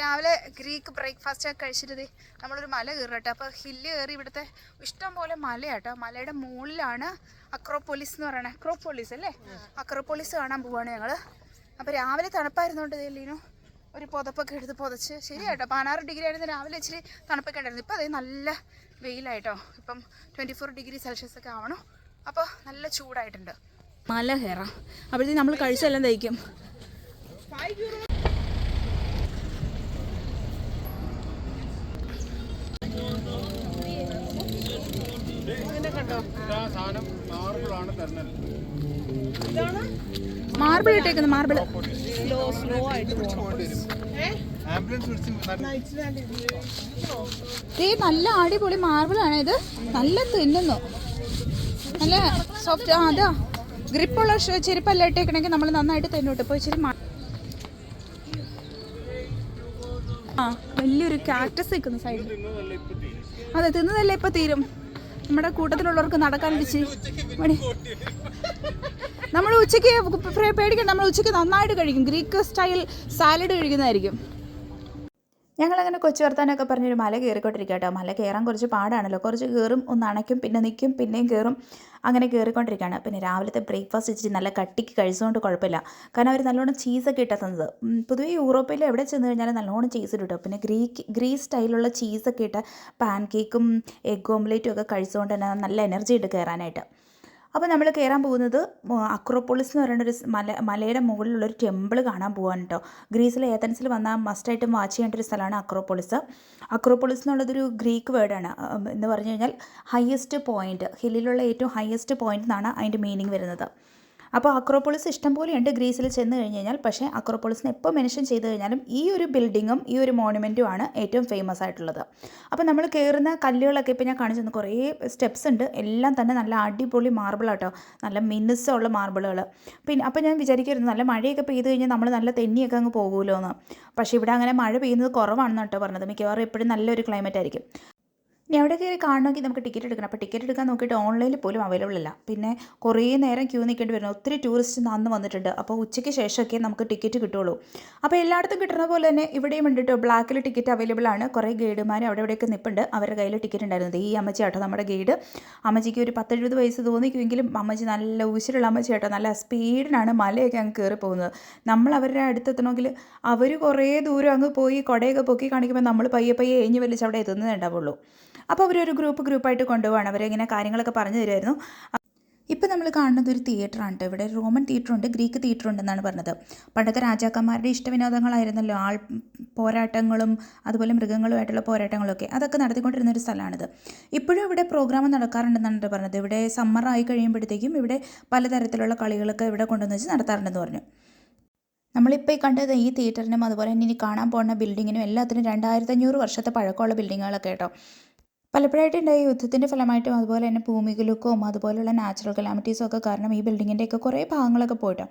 രാവിലെ Greek breakfast ഒക്കെ കഴിച്ചിട്ട് നമ്മളൊരു മല കയറട്ടെ. അപ്പോൾ ഹില്ല് കയറി ഇവിടുത്തെ ഇഷ്ടംപോലെ മലയാട്ടോ. മലയുടെ മുകളിലാണ് അക്രോപോളിസ് എന്ന് പറയണത് അക്രോപോളിസ് അല്ലേ? അക്രോപോളിസ് കാണാൻ പോവാണ് ഞങ്ങൾ അപ്പോൾ രാവിലെ തണുപ്പായിരുന്നോണ്ട് ലീനു ഒരു പുതപ്പൊക്കെ എടുത്ത് പുതച്ച്. ശരിയാട്ടോ. പതിനാറ് ഡിഗ്രി ആയിരുന്നു രാവിലെ ഇച്ചിരി തണുപ്പൊക്കെ ഉണ്ടായിരുന്നു. ഇപ്പോൾ അതേ നല്ല വെയിലായിട്ടോ. ഇപ്പം ട്വന്റി ഫോർ ഡിഗ്രി സെൽഷ്യസ് ഒക്കെ ആവണം. അപ്പോൾ നല്ല ചൂടായിട്ടുണ്ട്. മല കയറാം. അപ്പോഴത്തേക്ക് നമ്മൾ കഴിച്ചെല്ലാം തയ്ക്കും സാധനം ഇട്ടേക്കുന്നത് തരുന്നത്. മാർബിൾ ഇട്ടേക്കുന്നു മാർബിൾ. ആയിട്ട് ഈ നല്ല അടിപൊളി മാർബിൾ ആണ് ഇത്. നല്ല തിന്നുന്നു. നല്ല സോഫ്റ്റ് ആ അതാ. ഗ്രിപ്പുള്ള ചെരുപ്പല്ല ഇട്ടേക്കണമെങ്കിൽ നമ്മൾ നന്നായിട്ട് തിന്നോട്ട്. ഇപ്പോൾ ഇച്ചിരി ആ വലിയൊരു കാക്ടസ് നിൽക്കുന്നു സൈഡിൽ അതെ തിന്നതല്ലേ ഇപ്പം തീരും? നമ്മുടെ കൂട്ടത്തിലുള്ളവർക്ക് നടക്കാൻ ഇടിച്ച് മണി. നമ്മൾ ഉച്ചയ്ക്ക് പേടിക്കണ്ട. നമ്മൾ ഉച്ചയ്ക്ക് നന്നായിട്ട് കഴിക്കും. ഗ്രീക്ക് സ്റ്റൈൽ സാലഡ് കഴിക്കുന്നതായിരിക്കും. ഞങ്ങളങ്ങനെ കൊച്ചു വർത്താനൊക്കെ പറഞ്ഞൊരു മല കയറിക്കൊണ്ടിരിക്കുക മല കയറാൻ കുറച്ച് പാടാണല്ലോ. കുറച്ച് കയറും ഒന്ന് അണയ്ക്കും പിന്നെ നിൽക്കും പിന്നെയും കയറും. അങ്ങനെ കയറിക്കൊണ്ടിരിക്കുകയാണ്. പിന്നെ രാവിലത്തെ ബ്രേക്ക്ഫാസ്റ്റ് ഇച്ചിരി നല്ല കട്ടിക്ക് കഴിച്ചുകൊണ്ട് കുഴപ്പമില്ല. കാരണം അവർ നല്ലോണം ചീസൊക്കെ ഇട്ടാ തന്നത്. പൊതുവേ യൂറോപ്പിൽ എവിടെ ചെന്ന് കഴിഞ്ഞാലും നല്ലോണം ചീസ് ഇടും പിന്നെ ഗ്രീക്ക് ഗ്രീസ് സ്റ്റൈലുള്ള ചീസൊക്കെ ഇട്ട പാൻ കേക്കും എഗ് ഓംലേറ്റും ഒക്കെ കഴിച്ചുകൊണ്ട് തന്നെ നല്ല എനർജി ഉണ്ട് കയറാനായിട്ട്. അപ്പോൾ നമ്മൾ കയറാൻ പോകുന്നത് അക്രോപോളിസ് എന്ന് പറയുന്ന ഒരു മല മലയുടെ മുകളിലുള്ളൊരു ടെമ്പിൾ കാണാൻ പോകാൻ കേട്ടോ ഗ്രീസിലെ ഏതൻസിൽ വന്നാൽ മസ്റ്റായിട്ടും വാച്ച് ചെയ്യേണ്ട ഒരു സ്ഥലമാണ് അക്രോപോളിസ്. അക്രോപോളിസ് എന്നുള്ളതൊരു ഗ്രീക്ക് വേർഡാണ് എന്ന് പറഞ്ഞു കഴിഞ്ഞാൽ ഹയസ്റ്റ് പോയിന്റ് ഹില്ലിലുള്ള ഏറ്റവും ഹയസ്റ്റ് പോയിന്റ് എന്നാണ് അതിന്റെ മീനിങ് വരുന്നത്. അപ്പോൾ അക്രോപോളിസ് ഇഷ്ടം പോലെയുണ്ട് ഗ്രീസിൽ ചെന്ന് കഴിഞ്ഞ് കഴിഞ്ഞാൽ. പക്ഷേ അക്രോപോളിസിനെ എപ്പോൾ മെൻഷൻ ചെയ്ത് കഴിഞ്ഞാലും ഈ ഒരു ബിൽഡിങ്ങും ഈ ഒരു മോണുമെന്റും ആണ് ഏറ്റവും ഫേമസ് ആയിട്ടുള്ളത്. അപ്പോൾ നമ്മൾ കയറുന്ന കല്ലുകളൊക്കെ ഇപ്പോൾ ഞാൻ കാണിച്ചു തന്നെ കുറേ സ്റ്റെപ്സ് ഉണ്ട്. എല്ലാം തന്നെ നല്ല അടിപൊളി മാർബിൾ ആട്ടോ. നല്ല മിനുസമുള്ള മാർബിളുകൾ പിന്നെ അപ്പോൾ ഞാൻ വിചാരിക്കുമായിരുന്നു നല്ല മഴയൊക്കെ പെയ്ത് കഴിഞ്ഞാൽ നമ്മൾ നല്ല തെന്നിയൊക്കെ അങ്ങ് പോകുമല്ലോ എന്ന് പക്ഷേ ഇവിടെ അങ്ങനെ മഴ പെയ്യുന്നത് കുറവാണെന്ന് കേട്ടോ പറഞ്ഞത്. മിക്കവാറും എപ്പോഴും നല്ലൊരു ക്ലൈമറ്റ് ആയിരിക്കും. ഇനി അവിടെ കയറി കാണണമെങ്കിൽ നമുക്ക് ടിക്കറ്റ് എടുക്കണം. അപ്പോൾ ടിക്കറ്റ് എടുക്കാൻ നോക്കിയിട്ട് ഓൺലൈനിൽ പോലും അവൈലബിൾ അല്ല. പിന്നെ കുറേ നേരം ക്യൂ നിൽക്കേണ്ടി വരുന്നു. ഒത്തിരി ടൂറിസ്റ്റ് അന്ന് വന്നിട്ടുണ്ട്. അപ്പോൾ ഉച്ചയ്ക്ക് ശേഷമൊക്കെ നമുക്ക് ടിക്കറ്റ് കിട്ടുള്ളൂ അപ്പോൾ എല്ലായിടത്തും കിട്ടുന്ന പോലെ തന്നെ ഇവിടെയും ഉണ്ട് കേട്ടോ. ബ്ലാക്കിൽ ടിക്കറ്റ് അവൈലബിൾ ആണ്. കുറേ ഗൈഡുമാർ അവിടെ ഇവിടെയൊക്കെ നിൽപ്പുണ്ട് അവരുടെ കയ്യിൽ ടിക്കറ്റ് ഉണ്ടായിരുന്നത് ഈ അമ്മച്ചി ആട്ടോ നമ്മുടെ ഗൈഡ് അമ്മച്ചിക്ക് ഒരു പത്തെഴുപത് വയസ്സ് തോന്നിക്കുമെങ്കിലും അമ്മച്ചി നല്ല ഉശിരുള്ള അമ്മച്ചി ആട്ടോ നല്ല സ്പീഡിനാണ് മലയൊക്കെ അങ്ങ് കയറി പോകുന്നത്. നമ്മൾ അവരുടെ അടുത്തെത്തണമെങ്കിൽ അവർ കുറേ ദൂരം അങ്ങ് പോയി കുടയൊക്കെ പൊക്കി കാണിക്കുമ്പോൾ നമ്മൾ പയ്യെ പയ്യെ എഞ്ഞ് വലിച്ച് അവിടെ എത്തുന്നതേ ഉണ്ടാവുള്ളൂ. അപ്പോൾ അവരൊരു ഗ്രൂപ്പ് ഗ്രൂപ്പായിട്ട് കൊണ്ടുപോവാണ്. അവരിങ്ങനെ കാര്യങ്ങളൊക്കെ പറഞ്ഞു തരുമായിരുന്നു ഇപ്പം നമ്മൾ കാണുന്നത് ഒരു തിയേറ്ററാണ് കേട്ടോ ഇവിടെ റോമൻ തിയേറ്റർ ഉണ്ട് ഗ്രീക്ക് തിയേറ്റർ ഉണ്ടെന്നാണ് പറഞ്ഞത്. പണ്ടത്തെ രാജാക്കന്മാരുടെ ഇഷ്ടവിനോദങ്ങളായിരുന്നല്ലോ ആൾ പോരാട്ടങ്ങളും അതുപോലെ മൃഗങ്ങളുമായിട്ടുള്ള പോരാട്ടങ്ങളൊക്കെ അതൊക്കെ നടത്തിക്കൊണ്ടിരുന്ന ഒരു സ്ഥലമാണിത്. ഇപ്പോഴും ഇവിടെ പ്രോഗ്രാം നടക്കാറുണ്ടെന്നാണ് പറഞ്ഞത്. ഇവിടെ സമ്മർ ആയി കഴിയുമ്പോഴത്തേക്കും ഇവിടെ പലതരത്തിലുള്ള കളികളൊക്കെ ഇവിടെ കൊണ്ടുവന്ന് വെച്ച് നടത്താറുണ്ടെന്ന് പറഞ്ഞു. നമ്മളിപ്പോൾ ഈ കണ്ടത് ഈ തിയേറ്ററിനും അതുപോലെ തന്നെ ഇനി കാണാൻ പോകുന്ന ബിൽഡിങ്ങിനും എല്ലാത്തിനും രണ്ടായിരത്തഞ്ഞൂറ് വർഷത്തെ പഴക്കമുള്ള ബിൽഡിങ്ങുകളൊക്കെ കേട്ടോ പലപ്പോഴായിട്ടുണ്ടായ. യുദ്ധത്തിന്റെ ഫലമായിട്ടും അതുപോലെ തന്നെ ഭൂമികുലുക്കവും അതുപോലെയുള്ള നാച്ചുറൽ കലാമിറ്റീസും ഒക്കെ കാരണം ഈ ബിൽഡിങ്ങിന്റെയൊക്കെ കുറേ ഭാഗങ്ങളൊക്കെ പോയിട്ടോ.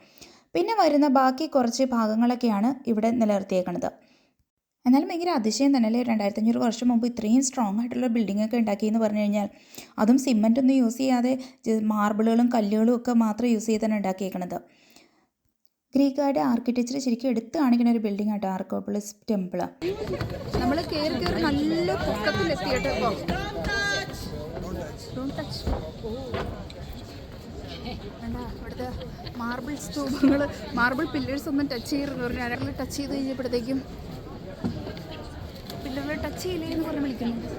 പിന്നെ വരുന്ന ബാക്കി കുറച്ച് ഭാഗങ്ങളൊക്കെയാണ് ഇവിടെ നിലനിർത്തിയേക്കുന്നത് എന്നാലും ഭയങ്കര അതിശയം തന്നെ അല്ലേ? രണ്ടായിരത്തി അഞ്ഞൂറ് വർഷം മുമ്പ് ഇത്രയും സ്ട്രോങ് ആയിട്ടുള്ള ബിൽഡിംഗ് ഒക്കെ ഉണ്ടാക്കിയെന്ന് പറഞ്ഞു കഴിഞ്ഞാൽ അതും സിമെന്റ് ഒന്നും യൂസ് ചെയ്യാതെ മാർബിളുകളും കല്ലുകളും ഒക്കെ മാത്രം യൂസ് ചെയ്താണ് ഉണ്ടാക്കിയേക്കണത്. ഗ്രീക്കുകാരുടെ ആർക്കിടെക്ചർ ശരിക്കും എടുത്ത് കാണിക്കുന്ന ഒരു ബിൽഡിംഗ് ആട്ടോ ആർക്കോപ്പിളിസ് ടെമ്പിൾ നമ്മൾ നല്ല മാർബിൾ സ്തൂപങ്ങൾ മാർബിൾ പില്ലേഴ്സ് ഒന്നും ടച്ച് ചെയ്യരുതെന്ന് പറഞ്ഞു ആരെങ്കിലും ടച്ച് ചെയ്ത് കഴിഞ്ഞപ്പോഴത്തേക്കും പില്ലറുകൾ ടച്ച് ചെയ്യില്ലേ എന്ന് പറഞ്ഞ് വിളിക്കുന്നുണ്ട്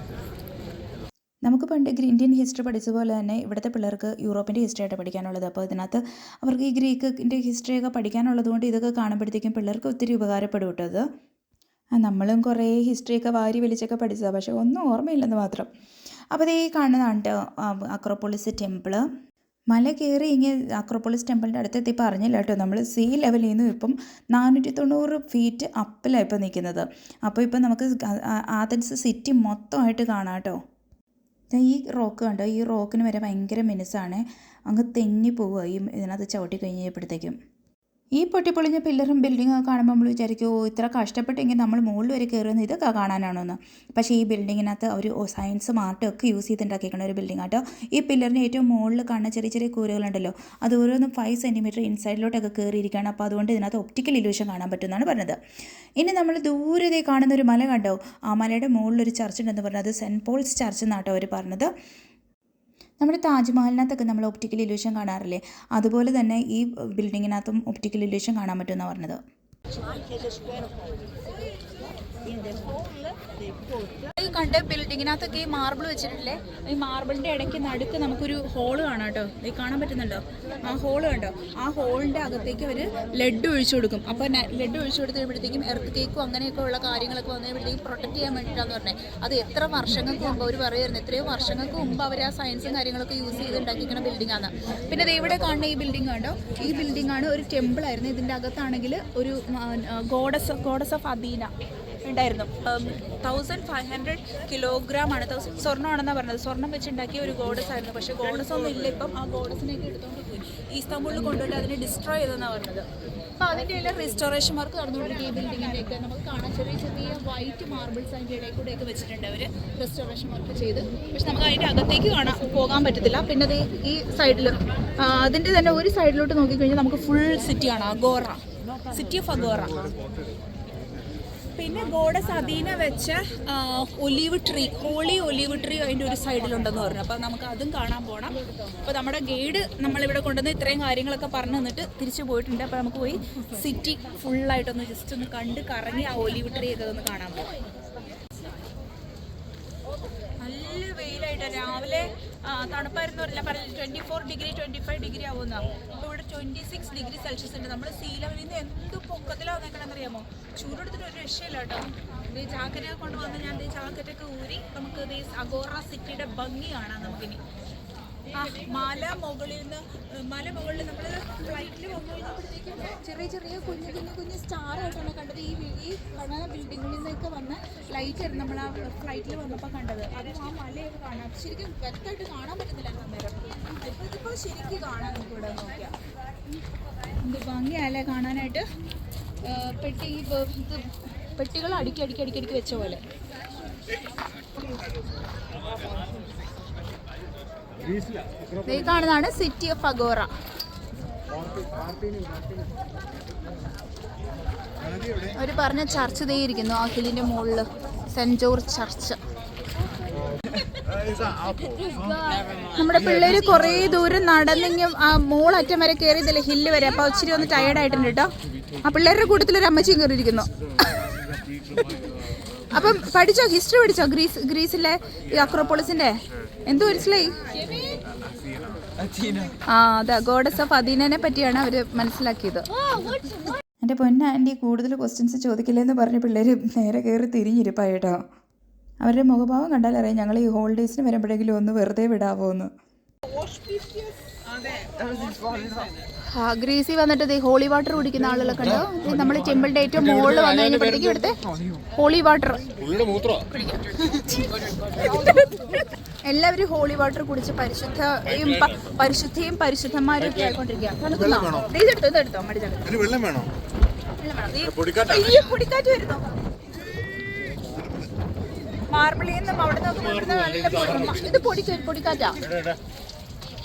നമുക്ക് പണ്ട് ഇന്ത്യൻ ഹിസ്റ്ററി പഠിച്ച പോലെ തന്നെ ഇവിടുത്തെ പിള്ളേർക്ക് യൂറോപ്പിന്റെ ഹിസ്റ്ററി ആയിട്ട് പഠിക്കാനുള്ളത്. അപ്പോൾ ഇതിനകത്ത് അവർക്ക് ഈ ഗ്രീക്കിന്റെ ഹിസ്റ്ററിയൊക്കെ പഠിക്കാനുള്ളത് കൊണ്ട് ഇതൊക്കെ കാണുമ്പോഴത്തേക്കും പിള്ളേർക്ക് ഒത്തിരി ഉപകാരപ്പെടും കേട്ടോ നമ്മളും കുറേ ഹിസ്റ്ററിയൊക്കെ വാരി വലിച്ചൊക്കെ പഠിച്ചതാണ് പക്ഷേ ഒന്നും ഓർമ്മയില്ലെന്ന് മാത്രം. അപ്പോൾ ഇത് ഈ കാണുന്നതാണ് അക്രോപോളിസ് ടെമ്പിൾ. മല കയറി ഇങ്ങനെ അക്രോപോളിസ് ടെമ്പിളിന്റെ അടുത്തെത്തി പറഞ്ഞില്ല കേട്ടോ. നമ്മൾ സീ ലെവലിൽ നിന്നും ഇപ്പം നാനൂറ്റി തൊണ്ണൂറ് ഫീറ്റ് അപ്പിലാണ് ഇപ്പം നിൽക്കുന്നത്. അപ്പോൾ ഇപ്പം നമുക്ക് ആ- ആ- ആഥൻസ് സിറ്റി മൊത്തമായിട്ട് കാണാം കേട്ടോ. ഈ റോക്ക് കണ്ടോ? ഈ റോക്കിന് വരെ ഭയങ്കര മിനുസാണ് അങ്ങ് തെന്നി പോവുക ഈ ഇതിനകത്ത് ചവിട്ടി കഴിഞ്ഞപ്പോഴത്തേക്കും. ഈ പൊട്ടിപ്പൊളിഞ്ഞ പില്ലറും ബിൽഡിങ്ങും ഒക്കെ കാണുമ്പോൾ നമ്മൾ വിചാരിക്കും ഓ ഇത്ര കഷ്ടപ്പെട്ടെങ്കിൽ നമ്മൾ മുകളിൽ വരെ കയറുന്നത് ഇതൊക്കെ കാണാനാണോന്ന്. പക്ഷേ ഈ ബിൽഡിങ്ങിനകത്ത് ഒരു സയൻസ് ആർട്ടും ഒക്കെ യൂസ് ചെയ്തുണ്ടാക്കിയിരിക്കുന്ന ഒരു ബിൽഡിംഗ് ആട്ടോ. ഈ പില്ലറിന് ഏറ്റവും മുകളിൽ കാണുന്ന ചെറിയ ചെറിയ കൂരുകളുണ്ടല്ലോ അത് ഓരോന്നും ഫൈവ് സെന്റിമീറ്റർ ഇൻസൈഡിലോട്ടൊക്കെ കയറിയിരിക്കുകയാണ് അപ്പോൾ അതുകൊണ്ട് ഇതിനകത്ത് ഒപ്റ്റിക്കൽ ഇലൂഷൻ കാണാൻ പറ്റുമെന്നാണ് പറഞ്ഞത്. ഇനി നമ്മൾ ദൂരതേ കാണുന്ന ഒരു മല കണ്ടോ? ആ മലയുടെ മുകളിലൊരു ചർച്ച് ഉണ്ടെന്ന് പറഞ്ഞത് സെന്റ് പോൾസ് ചർച്ച് എന്നാട്ടോ അവർ പറഞ്ഞത്. നമ്മുടെ താജ്മഹലിനകത്തൊക്കെ നമ്മൾ ഒപ്റ്റിക്കൽ ഇല്യൂഷൻ കാണാറില്ലേ? അതുപോലെ തന്നെ ഈ ബിൽഡിങ്ങിനകത്തും ഒപ്റ്റിക്കൽ ഇല്യൂഷൻ കാണാൻ പറ്റുമെന്നാണ് പറഞ്ഞത്. ഈ കണ്ട ഈ മാർബിൾ വെച്ചിട്ടില്ലേ? ഈ മാർബിളിന്റെ ഇടയ്ക്ക് നടുക്ക് നമുക്കൊരു ഹോൾ കാണാം കേട്ടോ ഈ കാണാൻ പറ്റുന്നുണ്ടോ? ആ ഹോൾ കണ്ടോ? ആ ഹോളിന്റെ അകത്തേക്ക് അവർ ലെഡ് ഒഴിച്ചു കൊടുക്കും. അപ്പോൾ ലെഡ് ഒഴിച്ചു കൊടുത്ത് കഴിയുമ്പോഴത്തേക്കും എർത്ത് കേക്കും അങ്ങനെയൊക്കെ ഉള്ള കാര്യങ്ങളൊക്കെ വന്നു കഴിയുമ്പോഴത്തേക്കും പ്രൊട്ടക്ട് ചെയ്യാൻ വേണ്ടിയിട്ടാന്ന് പറഞ്ഞത് അത് എത്ര വർഷങ്ങൾക്ക് മുമ്പ് അവർ പറയുമായിരുന്നു എത്രയോ വർഷങ്ങൾക്ക് മുമ്പ് അവർ ആ സയൻസും കാര്യങ്ങളൊക്കെ യൂസ് ചെയ്ത് ഉണ്ടാക്കിക്കുന്ന ബിൽഡിംഗ് ആണ് പിന്നെ ഇവിടെ കാണുന്ന ഈ ബിൽഡിംഗ് കണ്ടോ? ഈ ബിൽഡിംഗ് ആണ് ഒരു ടെമ്പിൾ ആയിരുന്നു. ഇതിന്റെ അകത്താണെങ്കിൽ ഒരു ഗോഡസ് ഗോഡസ് ഓഫ് അദീന ഉണ്ടായിരുന്നു. തൗസൻഡ് ഫൈവ് ഹൺഡ്രഡ് കിലോഗ്രാം ആണ്. തൗസൻഡ് സ്വർണമാണെന്നാണ് പറഞ്ഞത്. സ്വർണം വെച്ചുണ്ടാക്കിയ ഒരു ഗോഡസ് ആയിരുന്നു. പക്ഷേ ഗോഡസ് ഒന്നും ഇല്ല. ഇപ്പം ആ ഗോഡസിനെയൊക്കെ എടുത്തുകൊണ്ട് പോയി. ഇസ്താംബൂളിൽ കൊണ്ടുപോയിട്ട് അതിനെ ഡിസ്ട്രോയ് ചെയ്തെന്നാണ് പറഞ്ഞത്. അപ്പോൾ അതിന്റെ എല്ലാം റിസ്റ്റോറേഷൻ വർക്ക് നടന്നുകൊണ്ടിരിക്കുക ഈ ബിൽഡിങ്ങിന്റെ ഒക്കെ നമുക്ക് കാണാൻ ചെറിയ ചെറിയ വൈറ്റ് മാർബിൾസ് അതിന്റെ ഇടയിൽ കൂടെയൊക്കെ വെച്ചിട്ടുണ്ട് അവർ റിസ്റ്റോറേഷൻ വർക്ക് ചെയ്ത്. പക്ഷെ നമുക്ക് അതിന്റെ അകത്തേക്ക് കാണാൻ പോകാൻ പറ്റത്തില്ല. പിന്നെ അത് ഈ സൈഡിൽ അതിന്റെ തന്നെ ഒരു സൈഡിലോട്ട് നോക്കിക്കഴിഞ്ഞാൽ നമുക്ക് ഫുൾ സിറ്റി ആണ് അഗോറ. സിറ്റി ഓഫ് അഗോറ പിന്നെ ഗോഡസ് അധീന വെച്ച olive tree holy olive tree അതിന്റെ ഒരു സൈഡിലുണ്ടെന്ന് പറഞ്ഞു. അപ്പോൾ നമുക്ക് അതും കാണാൻ പോകണം അപ്പോൾ നമ്മുടെ ഗൈഡ് നമ്മളിവിടെ കൊണ്ടുവന്ന് ഇത്രയും കാര്യങ്ങളൊക്കെ പറഞ്ഞു തന്നിട്ട് തിരിച്ചു പോയിട്ടുണ്ട്. അപ്പോൾ നമുക്ക് പോയി സിറ്റി ഫുള്ളായിട്ടൊന്ന് ജസ്റ്റ് ഒന്ന് കണ്ട് കറങ്ങി ആ ഒലീവ് ട്രീ ഒക്കെ ഒന്ന് കാണാൻ പോകാം നല്ല വെയിലായിട്ട് രാവിലെ തണുപ്പായിരുന്നു പറഞ്ഞില്ല. പറഞ്ഞില്ല twenty four degree twenty five degree ആവുന്ന അപ്പോൾ ഇവിടെ ട്വന്റി സിക്സ് ഡിഗ്രി സെൽഷ്യസ് ഉണ്ട്. നമ്മൾ സീ ലെവലിൽ നിന്ന് എന്ത് പൊക്കത്തിലാണ് നിൽക്കണമെന്ന് അറിയാമോ ചൂടെടുത്തിട്ട് ഒരു രക്ഷയില്ല കേട്ടോ. ഈ ജാക്കറ്റൊക്കെ കൊണ്ടുവന്ന് ഞാൻ ഈ ജാക്കറ്റൊക്കെ ഊരി നമുക്ക് ഈ അഗോറ സിറ്റിയുടെ ഭംഗി കാണാം നമുക്കിനി. മല മുകളിൽ നിന്ന് മല മുകളിൽ നമ്മൾ ഫ്ലൈറ്റിൽ വന്നു കഴിഞ്ഞപ്പോഴത്തേക്കും ചെറിയ ചെറിയ കുഞ്ഞു കുഞ്ഞു കുഞ്ഞു സ്റ്റാർ ആയിട്ടാണ് കണ്ടത്. ഈ ഈ കാണുന്ന ബിൽഡിങ്ങിൽ നിന്നൊക്കെ വന്ന ലൈറ്റ് ആയിരുന്നു നമ്മൾ ആ ഫ്ലൈറ്റിൽ വന്നപ്പോൾ കണ്ടത്. അത് ആ മലയൊക്കെ കാണാം. ശരിക്കും വ്യക്തമായിട്ട് കാണാൻ പറ്റുന്നില്ല അന്നേരം. ഇപ്പോൾ ഇതിപ്പോൾ ശരിക്കും കാണാൻ നമുക്ക് ഇവിടെ നോക്കിയാൽ എന്ത് ഭംഗിയല്ലേ കാണാനായിട്ട്. പെട്ടി ഇത് പെട്ടികൾ അടുക്കി അടുക്കി അടുക്കി അടുക്കി വെച്ച പോലെ. കാണുന്നതാണ് സിറ്റി ഓഫ് അഗോറ അവർ പറഞ്ഞ ചർച്ച് ദേ ഇരിക്കുന്നു ആ മുകളിൽ സെന്റ് ജോർജ് ചർച്ച്. നമ്മുടെ പിള്ളേര് കുറേ ദൂരം നടന്നെങ്കിൽ ആ മോളറ്റം വരെ കയറിയതല്ലേ ഹില്ല് വരെ. അപ്പൊ ഇച്ചിരി ഒന്ന് ടയേർഡ് ആയിട്ടുണ്ട് കേട്ടോ ആ പിള്ളേരുടെ കൂട്ടത്തിൽ ഒരു അമ്മച്ചിയും കയറിയിരിക്കുന്നു അപ്പം പഠിച്ചോ? ഹിസ്റ്ററി പഠിച്ചോ? ഗ്രീസ് ഗ്രീസിലെ അക്രോപോളിസിന്റെ എന്തോ മനസ്സിലായി? ആ അതെ ഗോഡസ് ഓഫ് അദീനനെ പറ്റിയാണ് അവർ മനസ്സിലാക്കിയത്. എന്റെ പൊന്ന കൂടുതൽ ക്വസ്റ്റ്യൻസ് ചോദിക്കില്ലെന്ന് പറഞ്ഞ പിള്ളേര് നേരെ കയറി തിരിഞ്ഞിരിപ്പായിട്ടോ അവരുടെ മുഖഭാവം കണ്ടാലറിയാം ഞങ്ങൾ ഈ ഹോളിഡേയ്സിന് വരുമ്പോഴെങ്കിലും ഒന്ന് വെറുതെ വിടാവോ എന്ന് ഗ്രീസി വന്നിട്ട് ഹോളി വാട്ടർ കുടിക്കുന്ന ആളുകളൊക്കെ കണ്ടോ? നമ്മൾ ടെമ്പിളിന്റെ ഏറ്റവും മുകളിൽ വന്നു കഴിഞ്ഞപ്പോഴത്തേക്ക് ഇവിടുത്തെ ഹോളി വാട്ടർ എല്ലാവരും ഹോളി വാട്ടർ കുടിച്ച് പരിശുദ്ധയും പരിശുദ്ധയും പരിശുദ്ധന്മാരും ഒക്കെ ആയിക്കൊണ്ടിരിക്കുക മാർബിളിന്ന് ദേ ഇതെടുത്തോ ഇതെടുത്തോ മടിച്ചെടുത്തോ വെള്ളം വേണോ? പൊടിക്കാറ്റാ. അയ്യോ പൊടിക്കാറ്റ് വരുന്നു. മാർബിളിൽ നിന്നും അവിടെ നിന്ന് ഇത് പൊടിക്ക പൊടിക്കാറ്റാ.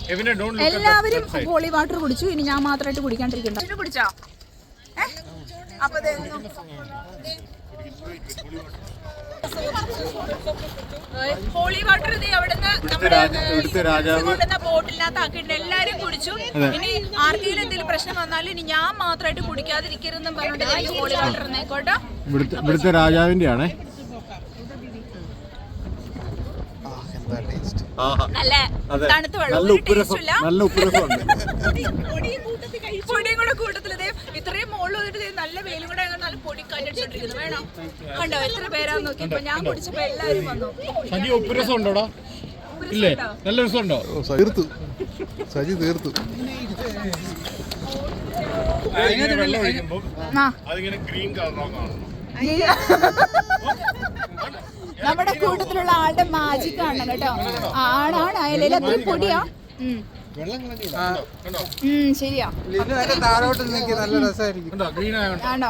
എല്ലാവരും ഹോളി വാട്ടർ കുടിച്ചു. ഇനി ഞാൻ മാത്രമായിട്ട് കുടിക്കാണ്ടിരിക്കണ്ട. കുടിച്ചോ? അപ്പൊ ഹോളി വാട്ടർ ഇത് അവിടുന്ന് കൊണ്ടുവന്ന ബോട്ടിലിനകത്ത് ആക്കിയിട്ടുണ്ട് എല്ലാരും കുടിച്ചു. ഇനി ആർക്കെങ്കിലും എന്തെങ്കിലും പ്രശ്നം വന്നാലും ഇനി ഞാൻ മാത്രമായിട്ട് കുടിക്കാതിരിക്കരുതെന്നും പറഞ്ഞിട്ട് ഹോളി വാട്ടർ എന്നേക്കോട്ടോ ഇവിടുത്തെ രാജാവിന്റെ ആണേ നല്ല. തണുത്ത വെള്ളം. നല്ല ഒരു ഉപ്പുരസം ടേസ്റ്റും ഇല്ല. നല്ല ഉപ്പുരസമുണ്ട് പൊടിയും കൂടെ കൂട്ടത്തിൽ ദേ ഇത്രയും മുകളിൽ വന്നിട്ട് ദേ നല്ല വെയിലും കൂടെ ആയതുകൊണ്ട് നല്ല പൊടി കാറ്റടിച്ചോണ്ടിരിക്കുന്നു വേണോ? കണ്ടോ? എത്ര പേരാന്ന് നോക്കിയപ്പോ ഞാൻ കുടിച്ചപ്പോ എല്ലാവരും വന്നു. സജി ഉപ്പുരസം ഉണ്ടോടാ? ഇല്ലേ? നല്ല രസമുണ്ടോ തീർത്തു സജി തീർത്തു. അതിങ്ങനെ ഗ്രീൻ കളറാണ് നമ്മുടെ കൂട്ടത്തിലുള്ള ആളുടെ മാജിക് ആണ് കേട്ടോ ആണാണ് അയലയിൽ അത്രയും പൊടിയാ. ശരിയാ. താഴോട്ട് നല്ല രസമായിരിക്കും. കണ്ടോ? ആണോ?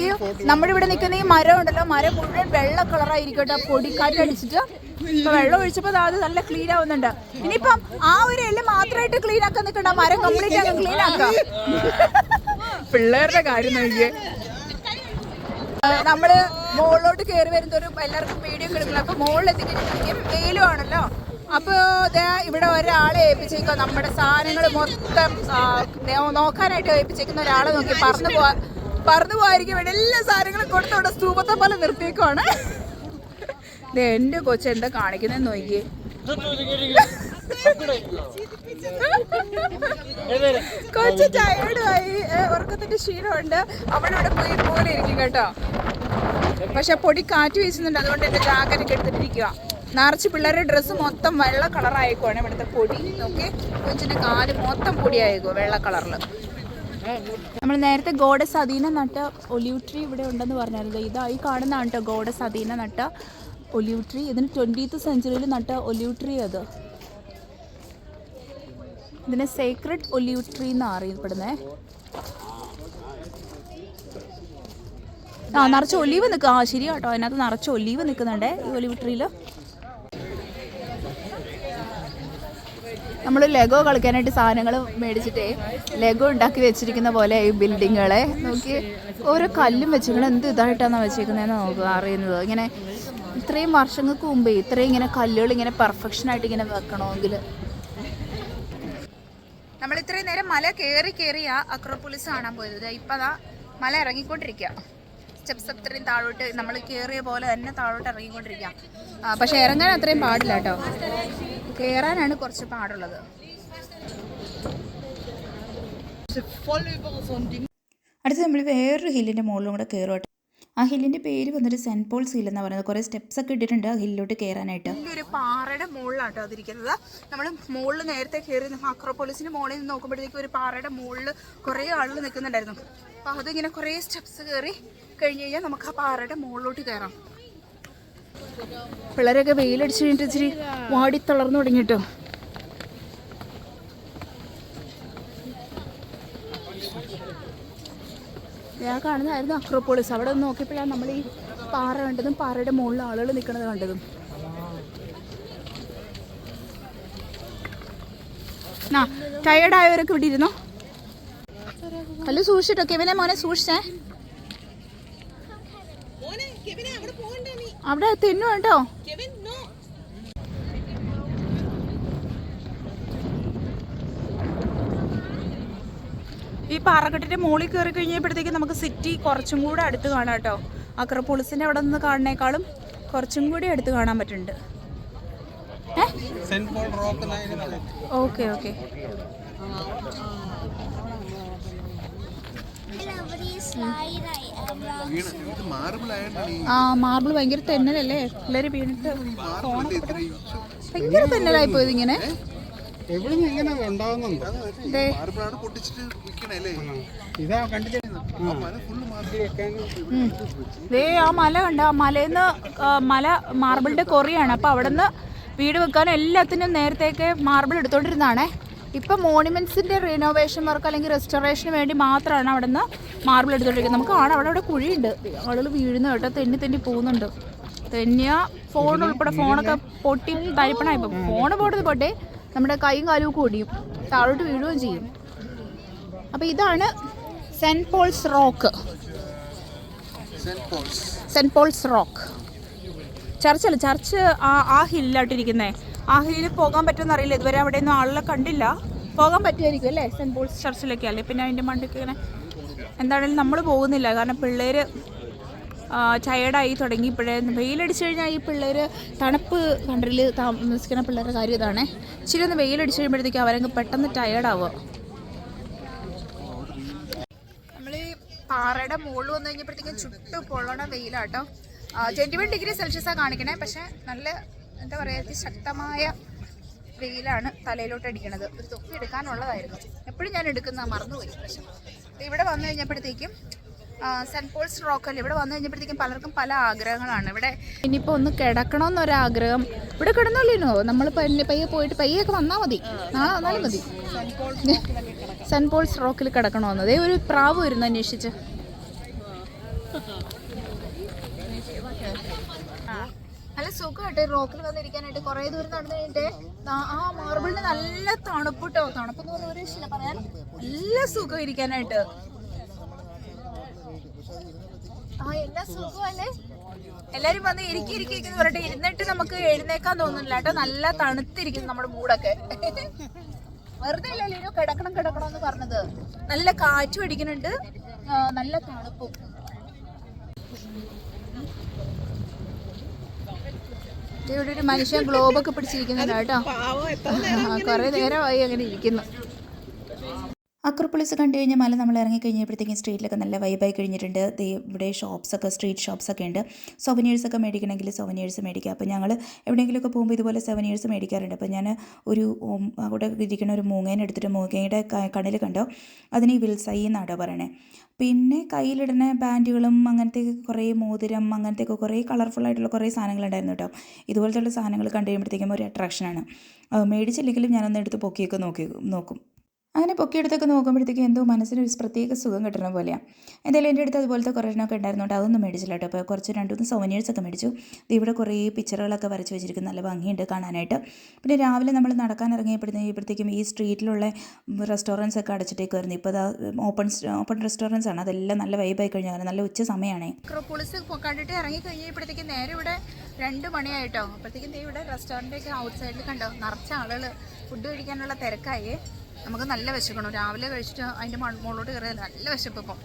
ഈ നമ്മുടെ ഇവിടെ നിൽക്കുന്ന ഈ മരം ഉണ്ടല്ലോ. മരം മുഴുവൻ വെള്ള കളറായിരിക്കട്ടെ കേട്ടോ. പൊടിക്കാറ്റ് അടിച്ചിട്ട് ഇപ്പൊ വെള്ളം ഒഴിച്ചപ്പോ അത് നല്ല ക്ലീൻ ആവുന്നുണ്ട്. ഇനിയിപ്പം ആ ഒരു എല്ല് മാത്രമായിട്ട് ക്ലീൻ ആക്കാൻ നിൽക്കണ്ട. മരം കംപ്ലീറ്റ് ആക്കാൻ ക്ലീൻ ആക്കാം. പിള്ളേരുടെ കാര്യം നോക്കിയേ. നമ്മൾ മുകളിലോട്ട് കയറി വരുന്നൊരു എല്ലാവർക്കും വീഡിയോ എടുക്കണം. അപ്പൊ മോളിലെത്തിക്കും വെയിലും ആണല്ലോ. അപ്പൊ ദേ ഇവിടെ ഒരാളെ ഏൽപ്പിച്ചേക്കോ നമ്മുടെ സാധനങ്ങൾ മൊത്തം നോക്കാനായിട്ട് ഏൽപ്പിച്ചേക്കുന്ന ഒരാളെ നോക്കി പറന്നു പോവാ പറന്നു പോവായിരിക്കും വേണ്ടി എല്ലാ സാധനങ്ങളും കൊടുത്തോടെ സ്തൂപത്തെ പോലെ നിർത്തിയേക്കുവാണ്. എന്റെ കൊച്ചെന്താ കാണിക്കുന്നതെന്ന് നോക്കിയേ. കൊച്ചു ടയർഡായി ഉറക്കത്തിന്റെ ക്ഷീണമുണ്ട്. അവളിവിടെ പോയി പോലെ ഇരിക്കും കേട്ടോ. പക്ഷെ പൊടി കാറ്റ് വീശുന്നുണ്ട് അതുകൊണ്ട് എന്റെ ജാക്കറ്റ് ഒക്കെ എടുത്തിട്ടിരിക്കുക നിറച്ച് പിള്ളേരുടെ ഡ്രസ്സ് മൊത്തം വെള്ള കളറായേക്കുവാണ് ഇവിടുത്തെ പൊടി. നോക്കി കൊച്ചിന്റെ കാൽ മൊത്തം പൊടിയായേക്കോ വെള്ള കളറിൽ നമ്മൾ നേരത്തെ ഗോഡസ് അധീന നട്ട ഒലിവ് ട്രീ ഇവിടെ ഉണ്ടെന്ന് പറഞ്ഞായിരുന്നു. ഇതാ ഈ കാണുന്നതാണ് കേട്ടോ ഗോഡസ് അധീന നട്ട ഒലിവ് ട്രീ ഇതിന് ട്വന്റീത്ത് സെഞ്ചുറിയിൽ നട്ട ഒലിവ് ട്രീ അത്. ഇതിനെ സേക്രഡ് ഒലിവ് ട്രീ എന്നാണ് അറിയപ്പെടുന്നത് ആ നിറച്ച് ഒലിവ് നിൽക്കുക ആ ശരി കേട്ടോ അതിനകത്ത് നിറച്ച് ഒലിവ് നിൽക്കുന്നുണ്ടേ ഈ ഒലിവ് ട്രീയിൽ നമ്മൾ ലെഗോ കളിക്കാനായിട്ട് സാധനങ്ങൾ മേടിച്ചിട്ടേ ലെഗോ ഉണ്ടാക്കി വെച്ചിരിക്കുന്ന പോലെ ഈ ബിൽഡിങ്ങുകളെ നോക്കി ഓരോ കല്ലും വെച്ചിരിക്കണം എന്ത് ഇതായിട്ടാണ് വെച്ചിരിക്കുന്നതെന്ന് നോക്കുക അറിയുന്നത്. ഇങ്ങനെ ഇത്രയും വർഷങ്ങൾക്ക് മുമ്പേ ഇത്രയും ഇങ്ങനെ കല്ലുകൾ ഇങ്ങനെ പെർഫെക്ഷനായിട്ട് ഇങ്ങനെ വെക്കണമെങ്കിൽ നമ്മൾ ഇത്രയും നേരം മല കയറി കയറി ആ അക്രോപോളിസ് കാണാൻ പോയത്. ഇപ്പം അതാ മല ഇറങ്ങിക്കൊണ്ടിരിക്കുക സ്റ്റെപ്സ് അത്രയും താഴോട്ട് നമ്മൾ കയറിയ പോലെ തന്നെ താഴോട്ട് ഇറങ്ങിക്കൊണ്ടിരിക്കുക ആ, പക്ഷെ ഇറങ്ങാൻ അത്രയും പാടില്ല കേട്ടോ. കയറാനാണ് കുറച്ച് പാടുള്ളത്. അടുത്ത് നമ്മൾ വേറൊരു ഹില്ലിന്റെ മുകളിലും കൂടെ കയറും ആ ഹില്ലിന്റെ പേര് വന്നിട്ട് സെന്റ് പോൾസ് ഹിൽ എന്നാണ് പറയുന്നത്. കുറേ സ്റ്റെപ്സ് ഒക്കെ ഇട്ടിട്ടുണ്ട് ആ ഹില്ലിലോട്ട് കയറാനായിട്ട് ഒരു പാറയുടെ മുകളിലാട്ടോ അതിരിക്കുന്നത്. നമ്മൾ മുകളിൽ നേരത്തെ കയറി അക്രോപോളിസിന്റെ മുകളിൽ നിന്ന് നോക്കുമ്പോഴത്തേക്കും ഒരു പാറയുടെ മുകളിൽ കുറേ ആളുകൾ നിൽക്കുന്നുണ്ടായിരുന്നു. അപ്പോൾ അതിങ്ങനെ കുറേ സ്റ്റെപ്സ് കയറി കഴിഞ്ഞു കഴിഞ്ഞാൽ നമുക്ക് ആ പാറയുടെ മുകളിലോട്ട് കയറാം പിള്ളേരൊക്കെ വെയിലടിച്ച് കഴിഞ്ഞിട്ട് ഇച്ചിരി വാടി തളർന്നു തുടങ്ങിട്ടോ ഞാൻ കാണുന്നതായിരുന്നു അക്രോപോളിസ്. അവിടെ ഒന്ന് നോക്കിയപ്പോഴാണ് നമ്മൾ ഈ പാറ കണ്ടതും പാറയുടെ മുകളിൽ ആളുകൾ നിൽക്കുന്നത് കണ്ടതും. ആ ടയേർഡ് ആയവരൊക്കെ ഇവിടെ ഇരുന്നോ? അല്ല സൂക്ഷിച്ചിട്ടോ? കെവിനെ മോനെ സൂക്ഷിച്ചേ. അവിടെ തെന്നു കേട്ടോ. ഈ പാറക്കെട്ടിന്റെ മുകളിൽ കയറി കഴിഞ്ഞപ്പോഴത്തേക്ക് നമുക്ക് സിറ്റി കുറച്ചും കൂടെ അടുത്ത് കാണാം കേട്ടോ. അക്രപൊളിസിന്റെ അവിടെ നിന്ന് കാണുന്നേക്കാളും കുറച്ചും കൂടി അടുത്ത് കാണാൻ പറ്റുന്നുണ്ട്. Okay okay. ആ മാർബിൾ ഭയങ്കര തെന്നലല്ലേ? പിള്ളേര് വീണിട്ട് ഭയങ്കര തെന്നലായി പോയത് ഇങ്ങനെ എവിടെ നിന്ന് ഇങ്ങനെ ഉണ്ടാവുന്നുണ്ടോ. ദേ. ഇതാ ആ മല. ദേ ആ കണ്ട? ആ മലയിന്ന് മല മാർബിളിന്റെ കൊറിയാണ്. അപ്പൊ അവിടെ നിന്ന് വീട് വെക്കാനും എല്ലാത്തിനും നേരത്തേക്ക് മാർബിൾ എടുത്തോണ്ടിരുന്നാണേ. ഇപ്പൊ മോണിമെന്റ്സിന്റെ റിനോവേഷൻ വർക്ക് അല്ലെങ്കിൽ റെസ്റ്റോറേഷന് വേണ്ടി മാത്രമാണ് അവിടെ നിന്ന് മാർബിൾ എടുത്തോണ്ടിരിക്കുന്നത്. നമുക്ക് കാണാം. അവിടെ അവിടെ കുഴിയുണ്ട്. ആളുകൾ വീഴുന്ന കേട്ടോ. തെന്നി തെന്നി പോകുന്നുണ്ട്. തെന്നിയ ഫോൺ ഉൾപ്പെടെ ഫോണൊക്കെ പൊട്ടി തരിപ്പണായി. ഫോൺ പോട്ടത് പോട്ടെ. നമ്മുടെ കൈയും കാലും ഒക്കെ ഒടിയും. താഴോട്ട് വീഴുകയും ചെയ്യും. അപ്പോൾ ഇതാണ് saint Paul's rock. Saint Paul's. Saint Paul's rock. ചർച്ചല്ല? Church ആ ആ ഹില്ലായിട്ടിരിക്കുന്നേ. ആ ഹില്ലിൽ പോകാൻ പറ്റുമെന്ന് അറിയില്ല. ഇതുവരെ അവിടെ ഒന്നും ആളെ കണ്ടില്ല. പോകാൻ പറ്റുമായിരിക്കും അല്ലേ? സെന്റ് പോൾസ് ചർച്ചിലൊക്കെ അല്ലേ? പിന്നെ അതിന്റെ മണ്ടൊക്കെ ഇങ്ങനെ എന്താണെങ്കിലും നമ്മൾ പോകുന്നില്ല. കാരണം പിള്ളേർ ടയേർഡായി തുടങ്ങി ഇപ്പോഴേ വെയിലടിച്ചു കഴിഞ്ഞാൽ ഈ പിള്ളേർ തണുപ്പ് കൺട്രിയിൽ താമസിക്കുന്ന പിള്ളേരുടെ കാര്യം ഇതാണേ. ഇച്ചിരി ഒന്ന് വെയിലടിച്ചു കഴിയുമ്പോഴത്തേക്കും അവരങ്ങ് പെട്ടെന്ന് ടയേർഡാവുക നമ്മൾ പാറയുടെ മുകളിൽ വന്നു കഴിഞ്ഞപ്പോഴത്തേക്കും ചുട്ട് പൊള്ളണ വെയിലാട്ടോ. ട്വന്റി വൺ ഡിഗ്രി സെൽഷ്യസാണ് കാണിക്കണേ. പക്ഷേ നല്ല എന്താ പറയുക ശക്തമായ വെയിലാണ് തലയിലോട്ട് അടിക്കണത്. ഒരു തൊപ്പി എടുക്കാനുള്ളതായിരുന്നു. എപ്പോഴും ഞാൻ എടുക്കുന്ന മറന്നുപോയി. പക്ഷേ ഇവിടെ വന്നു കഴിഞ്ഞപ്പോഴത്തേക്കും സെന്റ് പോൾസ് റോക്കൽ ഇവിടെ വന്നു കഴിഞ്ഞപ്പോഴത്തേക്കും പലർക്കും പല ആഗ്രഹങ്ങളാണ്. ഇവിടെ ഇനിയിപ്പോൾ ഒന്ന് കിടക്കണമെന്നൊരാഗ്രഹം. ഇവിടെ കിടന്നോളിനോ നമ്മൾ പയ്യെ പോയിട്ട് പയ്യൊക്കെ വന്നാൽ മതി. നാളെ വന്നാലും മതി. സെന്റ് പോൾസ് റോക്കിൽ കിടക്കണമെന്ന്. അതേ ഒരു പ്രാവ് വരുന്നു അന്വേഷിച്ച്. നല്ല സുഖമായിട്ട് റോക്കിൽ വന്നിരിക്കാനായിട്ട് കുറേ ദൂരം നടന്നു കഴിഞ്ഞിട്ട് ആ മാർബിളിന് നല്ല തണുപ്പ് കേട്ടോ ഒരു രക്ഷയില്ല. പറയാൻ നല്ല സുഖം ഇരിക്കാനായിട്ട് എല്ലാരും വന്ന് ഇരിക്കി ഇരിക്കി ഇരിക്കുന്നു പറഞ്ഞിട്ട് ഇരുന്നിട്ട് നമുക്ക് എഴുന്നേക്കാൻ തോന്നുന്നില്ല കേട്ടോ. നല്ല തണുത്തിരിക്കുന്നു നമ്മുടെ മൂടൊക്കെ. വെറുതെ ഇല്ലല്ലോ കിടക്കണം കിടക്കണം എന്ന് പറഞ്ഞത്? നല്ല കാറ്റും അടിക്കുന്നുണ്ട്. നല്ല തണുപ്പും. ഇവിടെ ഒരു മനുഷ്യൻ ഗ്ലോബൊക്കെ പിടിച്ചിരിക്കുന്നുണ്ട് കേട്ടോ. കുറെ നേരമായി അങ്ങനെ ഇരിക്കുന്നു. അക്രോപ്പൊളിസ് കണ്ടു കഴിഞ്ഞാൽ മല നമ്മൾ ഇറങ്ങി കഴിഞ്ഞപ്പോഴത്തേക്കും സ്ട്രീറ്റിലൊക്കെ നല്ല വൈബായി കഴിഞ്ഞിട്ടുണ്ട്. ഇവിടെ ഷോപ്സൊക്കെ സ്ട്രീറ്റ് ഷോപ്സൊക്കെ ഉണ്ട്. സൊവനീഴ്സൊക്കെ മേടിക്കണമെങ്കിൽ സൊവനീഴ്സ് മേടിക്കുക അപ്പോൾ ഞങ്ങൾ എവിടെയെങ്കിലുമൊക്കെ പോകുമ്പോൾ ഇതുപോലെ സെവനിയേഴ്സ് മേടിക്കാറുണ്ട്. അപ്പോൾ ഞാൻ ഒരു അവിടെ ഇരിക്കുന്ന ഒരു മൂങ്ങേനെ എടുത്തിട്ട് മൂങ്ങയുടെ കടൽ കണ്ടോ. അതിന് വിൽസൈ എന്നാട്ടോ പറയണേ. പിന്നെ കയ്യിലിടുന്ന ബാൻഡുകളും അങ്ങനത്തെ കുറേ മോതിരം അങ്ങനത്തെയൊക്കെ കുറേ കളർഫുൾ ആയിട്ടുള്ള കുറേ സാധനങ്ങളുണ്ടായിരുന്നു കേട്ടോ. ഇതുപോലത്തെ സാധനങ്ങൾ കണ്ടു കഴിയുമ്പോഴത്തേക്കും ഒരു അട്രാക്ഷനാണ് മേടിച്ചില്ലെങ്കിലും ഞാനൊന്ന് എടുത്ത് പൊക്കിയൊക്കെ നോക്കി നോക്കും. അങ്ങനെ പൊക്കിയെടുത്തൊക്കെ നോക്കുമ്പോഴത്തേക്കും എന്തോ മനസ്സിന് ഒരു പ്രത്യേക സുഖം കിട്ടുന്ന പോലെയാണ് എന്തായാലും എന്റെ അടുത്ത് അതുപോലത്തെ കുറേ എണ്ണമൊക്കെ ഉണ്ടായിരുന്നോണ്ട് അതൊന്നും മേടിച്ചില്ല കേട്ടോ. അപ്പോൾ കുറച്ച് രണ്ട് മൂന്ന് സോവനിയേഴ്സൊക്കെ മേടിച്ചു. ഇവിടെ കുറേ പിക്ചറുകളൊക്കെ വരച്ച് വെച്ചിരിക്കുന്ന. നല്ല ഭംഗിയുണ്ട് കാണാനായിട്ട്. പിന്നെ രാവിലെ നമ്മൾ നടക്കാൻ ഇറങ്ങിയപ്പോഴത്തേക്കും ഈ സ്ട്രീറ്റിലുള്ള റെസ്റ്റോറന്റ്സ് ഒക്കെ അടച്ചിട്ടേക്കുമായിരുന്നു ഇപ്പോൾ അത് ഓപ്പൺ ഓപ്പൺ റെസ്റ്റോറന്റ്സ് ആണ്. അതെല്ലാം നല്ല വൈബായി കഴിഞ്ഞാൽ നല്ല ഉച്ച സമയമാണേ. അക്രോപോളിസ് കണ്ടിട്ട് ഇറങ്ങി കഴിഞ്ഞപ്പോഴത്തേക്കും നേരെ ഇവിടെ രണ്ട് മണിയായിട്ടോ. അപ്പോഴത്തേക്കും ഇവിടെ റെസ്റ്റോറന്റൊക്കെ ഔട്ട് സൈഡിൽ കണ്ടോ? നിറച്ച ആളുകൾ ഫുഡ് കഴിക്കാനുള്ള തിരക്കായി. നമുക്ക് നല്ല വിശക്കണം. രാവിലെ കഴിച്ചിട്ട് അതിന്റെ മുകളിലോട്ട് കയറിയാൽ നല്ല വിശപ്പ് ഇപ്പം.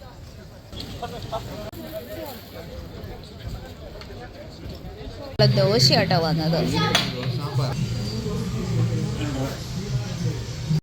ദോശയാട്ടോ വന്നത്.